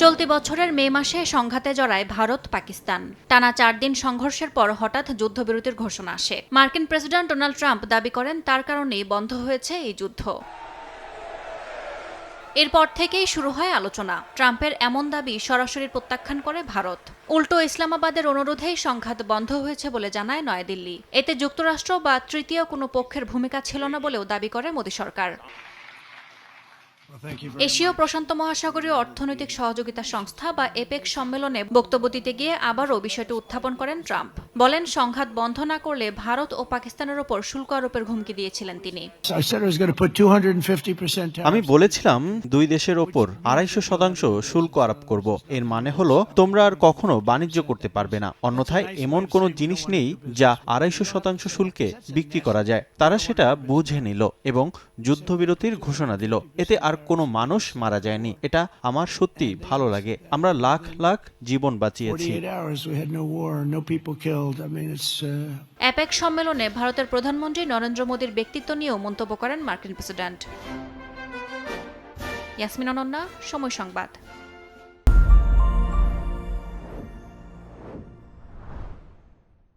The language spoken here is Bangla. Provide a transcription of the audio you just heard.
চলতি বছরের মে মাসে সংঘাতে জড়ায় ভারত, পাকিস্তান। টানা চার দিন সংঘর্ষের পর হঠাৎ যুদ্ধবিরতির ঘোষণা আসে। মার্কিন প্রেসিডেন্ট ডোনাল্ড ট্রাম্প দাবি করেন, তার কারণেই বন্ধ হয়েছে এই যুদ্ধ। এরপর থেকেই শুরু হয় আলোচনা। ট্রাম্পের এমন দাবি সরাসরি প্রত্যাখ্যান করে ভারত। উল্টো ইসলামাবাদের অনুরোধেই সংঘাত বন্ধ হয়েছে বলে জানায় নয়াদিল্লি। এতে যুক্তরাষ্ট্র বা তৃতীয় কোনো পক্ষের ভূমিকা ছিল না বলেও দাবি করে মোদী সরকার। এশীয় প্রশান্ত মহাসাগরীয় অর্থনৈতিক সহযোগিতা সংস্থা বা এপেক সম্মেলনে বক্তব্য দিতে গিয়ে আবারও বিষয়টি উত্থাপন করেন ট্রাম্প। বলেন সংঘাত বন্ধ না করলে ভারত ও পাকিস্তানের ওপর শুল্ক আরোপের হুমকি দিয়েছিলেন তিনি। I said I was going to put 250% tariffs. আমি বলেছিলাম দুই দেশের ওপর আড়াইশো শতাংশ শুল্ক আরোপ করব। এর মানে হলো তোমরা আর কখনো বাণিজ্য করতে পারবে না। অন্যথায় এমন কোনো জিনিস নেই যা আড়াইশো শতাংশ শুল্কে বিক্রি করা যায়। তারা সেটা বুঝে নিল এবং যুদ্ধবিরতির ঘোষণা দিল। এতে আর কোনো মানুষ মারা যায়নি। এটা আমার সত্যি ভালো লাগে। আমরা লাখ লাখ জীবন বাঁচিয়েছি। 48 hours, we had no war, no people killed. I it's. Uh, APEC সম্মেলনে ভারতের প্রধানমন্ত্রী নরেন্দ্র মোদীর ব্যক্তিত্ব নিয়েও মন্তব্য করেন মার্কিন প্রেসিডেন্ট ইয়াসমিন অনন্যা সময় সংবাদ